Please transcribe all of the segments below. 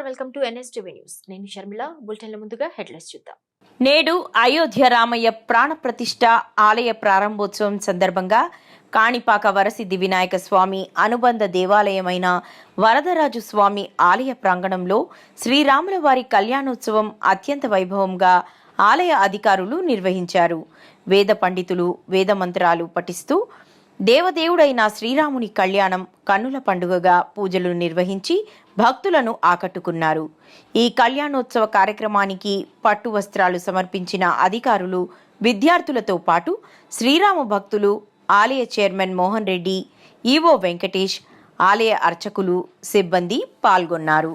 నమస్కారం. Welcome to NSTV news. నేను షర్మిల. బులెటిన్ల ముందుగా హెడ్లైన్స్ చూద్దాం. నేడు అయోధ్య రామయ్య ప్రాణ ప్రతిష్ట ఆలయ ప్రారంభోత్సవం సందర్భంగా కాణిపాక వరసిద్ధి వినాయక స్వామి అనుబంధ దేవాలయమైన వరదరాజు స్వామి ఆలయ ప్రాంగణంలో శ్రీరాముల వారి కళ్యాణోత్సవం అత్యంత వైభవంగా ఆలయ అధికారులు నిర్వహించారు. వేద పండితులు వేద మంత్రాలు పఠిస్తూ దేవదేవుడైన శ్రీరాముని కళ్యాణం కన్నుల పండుగగా పూజలు నిర్వహించి భక్తులను ఆకట్టుకున్నారు. ఈ కళ్యాణోత్సవ కార్యక్రమానికి పట్టు వస్త్రాలు సమర్పించిన అధికారులు విద్యార్థులతో పాటు శ్రీరామ భక్తులు ఆలయ చైర్మన్ మోహన్ రెడ్డి ఈవో వెంకటేష్ ఆలయ అర్చకులు సిబ్బంది పాల్గొన్నారు.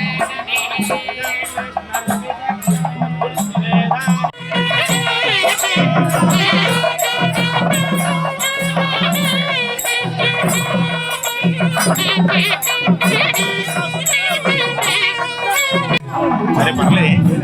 సరే పర్లేదు